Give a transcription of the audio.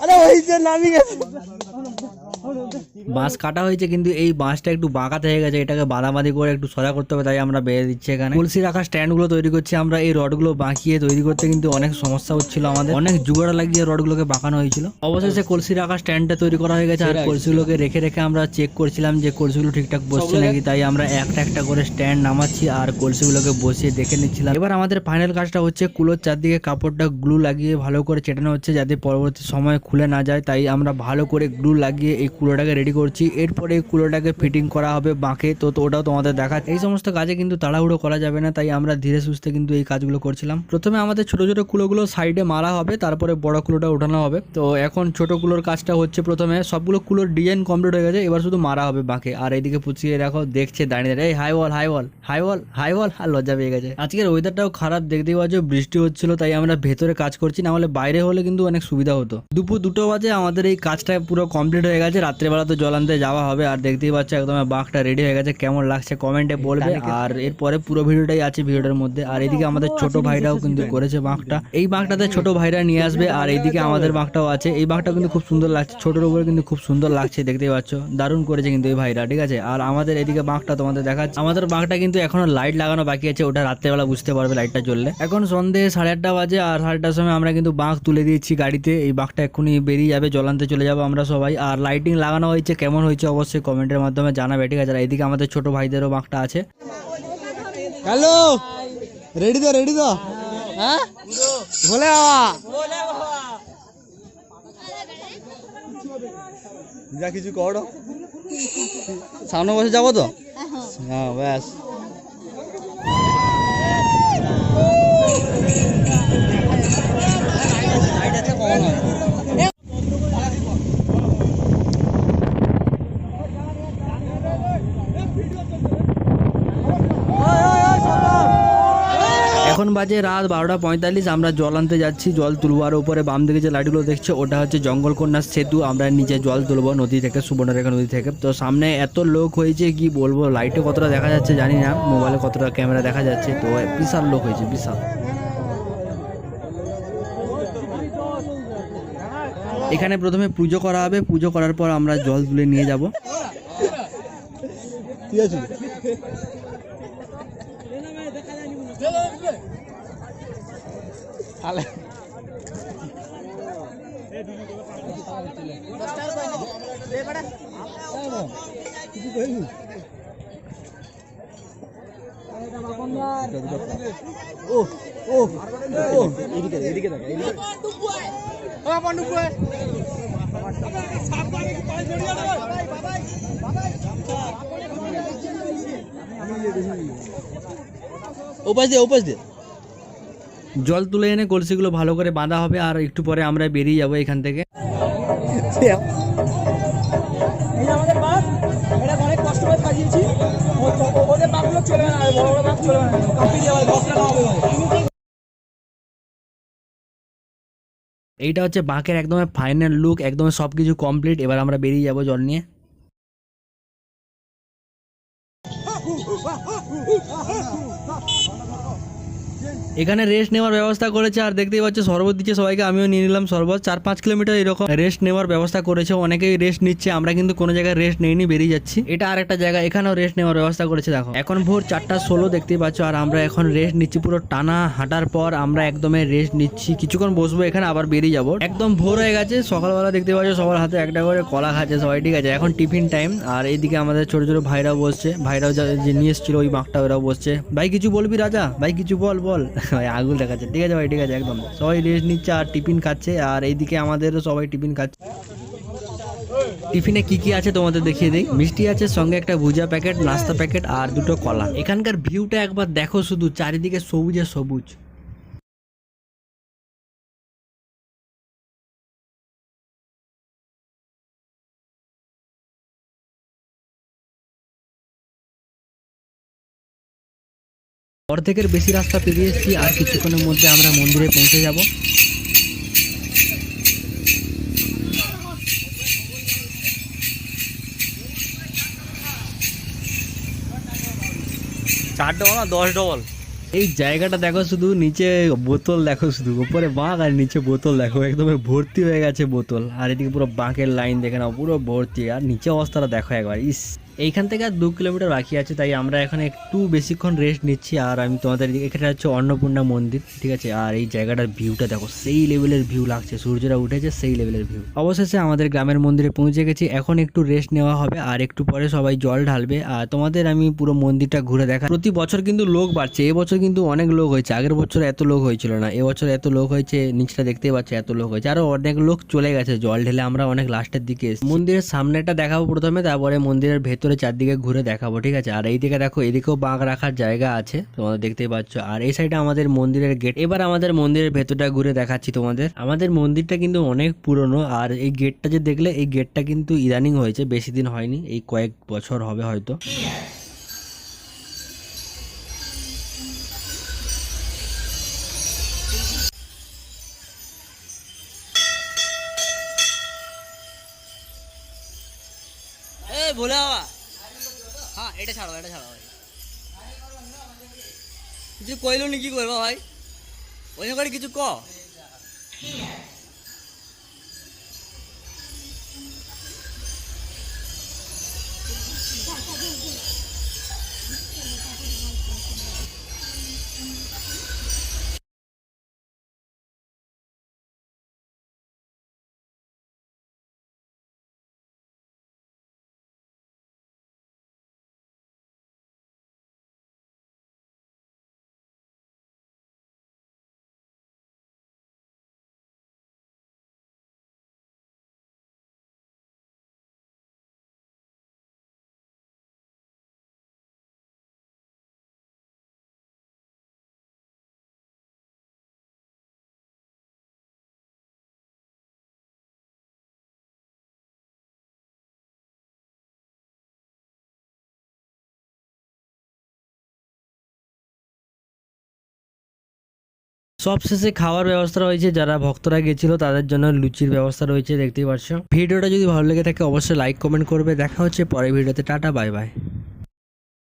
আরে ওই যে নামি গেছে বাঁশ কাটা হয়েছে কিন্তু এই বাঁশটা একটু বাঁকাতে হয়ে গেছে এটাকে বাঁধাবাঁধি করে একটু সোজা করতে হবে তাই আমরা বেড়ে দিচ্ছি এখানে। কলসি রাখা স্ট্যান্ডগুলো তৈরি করছি আমরা এই রডগুলো বাঁকিয়ে তৈরি করতে কিন্তু অনেক সমস্যা হচ্ছিল আমাদের। অনেক জোগাড় লাগিয়ে রডগুলোকে বাঁকানো হয়েছিল। অবশেষে কলসি রাখা স্ট্যান্ডটা তৈরি করা হয়ে গেছে আর কলসিগুলোকে রেখে রেখে আমরা চেক করছিলাম যে কলসিগুলো ঠিকঠাক বসছে নাকি তাই আমরা একটা একটা করে স্ট্যান্ড নামাচ্ছি আর কলসিগুলোকে বসিয়ে দেখে নিচ্ছিলাম। এবার আমাদের ফাইনাল কাজটা হচ্ছে কুলোর চারদিকে কাপড়টা গ্লু লাগিয়ে ভালো করে চেটানো হচ্ছে যাতে পরবর্তী সময় খুলে না যায় তাই আমরা ভালো করে গ্লু লাগিয়ে এই কুলোটাকে রেডি করছি। এরপরে এই কুলোটাকে ফিটিং করা হবে বাঁকে। তো তো ওটাও তোমাদের দেখা এই সমস্ত কাজে কিন্তু তাড়াহুড়ো করা যাবে না, তাই আমরা ধীরে সুস্থে কিন্তু এই কাজগুলো করছিলাম। প্রথমে আমাদের ছোট ছোট কুলোগুলো সাইডে মারা হবে, তারপরে বড় কুলোটা ওঠানো হবে। তো, এখন ছোট কুলোর কাজটা হচ্ছে প্রথমে সবগুলো কুলোর ডিজাইন কমপ্লিট হয়ে গেছে, এবার শুধু মারা হবে বাঁকে। আর এইদিকে পুচিয়ে দেখো, দেখছে, দাঁড়িয়ে দাঁড়িয়ে। এই হাই বল হাই বল হাই বল হাই বল আর লজ্জা পেয়ে গেছে। আজকের ওয়েদারটাও খারাপ, দেখতেই পাচ্ছ, বৃষ্টি হচ্ছিল, তাই আমরা ভেতরে কাজ করছি, না হলে বাইরে হলে কিন্তু অনেক সুবিধা হতো। দুপুর দুটো বাজে, আমাদের এই কাজটা পুরো কমপ্লিট হয়ে গেছে। রাত্রেবেলা তো জল আনতে যাওয়া হবে আর দেখতেই পাচ্ছ একদম বাঘটা রেডি হয়ে গেছে। কেমন লাগছে কমেন্টে বলবে আর এরপরে পুরো ভিডিওটাই আছে ভিডিওটার মধ্যে। আর এদিকে আমাদের ছোট ভাইরাও কিন্তু করেছে বাঁকটা এই বাঁকটাতে ছোট ভাইরা নিয়ে আসবে আর এইদিকে আমাদের বাঁকটাও আছে। এই বাঁকটা কিন্তু খুব সুন্দর লাগছে। ছোটোর উপরে কিন্তু খুব সুন্দর লাগছে দেখতেই পাচ্ছ। দারুণ করেছে কিন্তু এই ভাইরা ঠিক আছে? আর আমাদের এদিকে বাঁকটা তোমাদের দেখাচ্ছে। আমাদের বাঁকটা কিন্তু এখনও লাইট লাগানো বাকি আছে ওটা রাত্রেবেলা বুঝতে পারবে লাইটটা জ্বললে। এখন সন্ধে সাড়ে আটটা বাজে আর সাড়ে আটটার সময় আমরা কিন্তু বাঁক তুলে দিয়েছি গাড়িতে। এই বাঁকটা এক্ষুনি বেরিয়ে যাবে জ্বলান্তে চলে যাব আমরা সবাই। আর লাইটিং লাগানো হয়েছে কেমন হয়েছে অবশ্যই কমেন্টের মাধ্যমে জানাবে ঠিক আছে? আর এইদিকে আমাদের ছোট ভাইদেরও বাঁকটা আছে। হ্যালো? রেডি তো রেডি তো? হ্যাঁ? বাবা। যা কিছু করো। সামনে বসে যাব তো? হ্যাঁ ব্যাস। এখন বাজে রাত বারোটা পঁয়তাল্লিশ, আমরা জল আনতে যাচ্ছি, জল তুলবার উপরে, বাম দিকে যে লাইটগুলো দেখছে, ওটা হচ্ছে জঙ্গলকন্যা সেতু, আমরা নিচে জল তুলবো নদী থেকে, সুবর্ণরেখা নদী থেকে। তো সামনে এত লোক হয়েছে, কি বলব, লাইটে কতটা দেখা যাচ্ছে জানি না, মোবাইলে কতটা ক্যামেরা দেখা যাচ্ছে, তো বিশাল লোক হয়েছে, বিশাল। এখানে প্রথমে পুজো করা হবে, পুজো করার পর আমরা জল তুলে নিয়ে যাব। ঠিক আছে? আলে ও ও ও এদিকে দে। জল তুলে এনে কলসিগুলো ভালো করে বাঁধা হবে আর একটু পরে আমরা বেরিয়ে যাব এখান থেকে। এইটা হচ্ছে বাঁকের একদম ফাইনাল লুক একদম সব কিছু কমপ্লিট এবার আমরা বেরিয়ে যাব জল নিয়ে। এখানে রেস্ট নেওয়ার ব্যবস্থা করেছে, আর দেখতেই পাচ্ছ, শরবত দিচ্ছে সবাইকে, আমিও নিয়ে নিলাম শরবত। চার পাঁচ কিলোমিটার এরকম রেস্ট নেওয়ার ব্যবস্থা করেছে, অনেকেই রেস্ট নিচ্ছে, আমরা কিন্তু কোনো জায়গায় রেস্ট নেইনি, বেরিয়ে যাচ্ছি। এটা আর একটা জায়গা, এখানেও রেস্ট নেওয়ার ব্যবস্থা করেছে, দেখো। এখন ভোর চারটা ষোলো, দেখতেই পাচ্ছ, আর আমরা এখন রেস্ট নিচ্ছি পুরো টানা হাঁটার পর, আমরা একদমই রেস্ট নিচ্ছি। কিছুক্ষণ বসবো এখানে, আবার বেরিয়ে যাব। একদম ভোর হয়ে গেছে, সকালবেলা দেখতে পাচ্ছ, সবার হাতে একটা করে কলা খাচ্ছে সবাই, ঠিক আছে? এখন টিফিন টাইম আর এইদিকে আমাদের ছোট ছোট ভাইরাও বসছে। ভাইরাও যা- নিয়ে এসেছিল, ওই বাঁকটা ওরাও বসছে। ভাই, কিছু বলবি রাজা? ভাই, কিছু বল বল। ভাই দেখাচ্ছে। ঠিক আছে ভাই, ঠিক আছে, একদম। সবাই রেস্ট নিচ্ছে আর টিফিন খাচ্ছে, আর এইদিকে আমাদেরও সবাই টিফিন খাচ্ছে। টিফিনে কি কি আছে তোমাদের দেখিয়ে দিই? মিষ্টি আছে, সঙ্গে একটা ভুজা প্যাকেট নাস্তা প্যাকেট আর দুটো কলা। এখানকার ভিউটা একবার দেখো শুধু, চারিদিকে সবুজে সবুজ। অর্ধেকের বেশি রাস্তা পেরিয়ে এসেছি আর কিছুক্ষণের মধ্যে আমরা মন্দিরে পৌঁছে যাব। চার ডবল না দশ ডবল এই জায়গাটা দেখো শুধু নিচে বোতল দেখো শুধু উপরে বাঁক আর নিচে বোতল দেখো একদম ভর্তি হয়ে গেছে বোতল। আর এদিকে পুরো বাঁকের লাইন দেখে নাও পুরো ভর্তি। আর নিচে অবস্থাটা দেখো একবার ইস। এইখান থেকে আর দু কিলোমিটার বাকি আছে, তাই আমরা এখন একটু বেশিক্ষণ রেস্ট নিচ্ছি। আর আমি তোমাদের এখানে হচ্ছে অন্নপূর্ণা মন্দির, ঠিক আছে? আর এই জায়গাটার ভিউটা দেখো, সেই লেভেলের ভিউ লাগছে, সূর্যটা উঠেছে সেই লেভেলের ভিউ অবশেষে আমাদের গ্রামের মন্দিরে পৌঁছে গেছি, এখন একটু রেস্ট নেওয়া হবে, আর একটু পরে সবাই জল ঢালবে। আর তোমাদের আমি পুরো মন্দিরটা ঘুরে দেখা প্রতি বছর কিন্তু লোক বাড়ছে এবছর কিন্তু অনেক লোক হয়েছে, আগের বছর এত লোক হয়েছিল না এবছর এত লোক হয়েছে, নিচটা দেখতেই পাচ্ছ এত লোক হয়েছে, আরও অনেক লোক চলে গেছে জল ঢেলে, আমরা অনেক লাস্টের দিকে। মন্দিরের সামনেটা দেখাবো প্রথমে, তারপরে মন্দিরের ভেতরে চারদিকে ঘুরে দেখাবো, ঠিক আছে? আর এইদিকে দেখো, এদিকেও বাঁক রাখার জায়গা আছে তোমাদের দেখতেই পাচ্ছ। আর এই সাইডে আমাদের মন্দিরের গেট এবার আমাদের মন্দিরের ভেতরটা ঘুরে দেখাচ্ছি তোমাদের। আমাদের মন্দিরটা কিন্তু অনেক পুরনো, আর এই গেটটা যে দেখলে, এই গেটটা কিন্তু ইদানিং হয়েছে, বেশি দিন হয়নি, এই কয়েক বছর হবে হয়তো। হ্যাঁ এটা ছাড়ো এটা ছাড়ো ভাই। কিছু কইল নি, কি করব ভাই? ওই করে কিছু ক। সবশেষে খাওয়ার ব্যবস্থা রয়েছে। যারা ভক্তরা গেছিল, তাদের জন্য লুচির ব্যবস্থা রয়েছে, দেখতেই পাচ্ছ। ভিডিওটা যদি ভালো লেগে থাকে, অবশ্যই লাইক কমেন্ট করবে। দেখা হচ্ছে পরের ভিডিওতে। Tata bye bye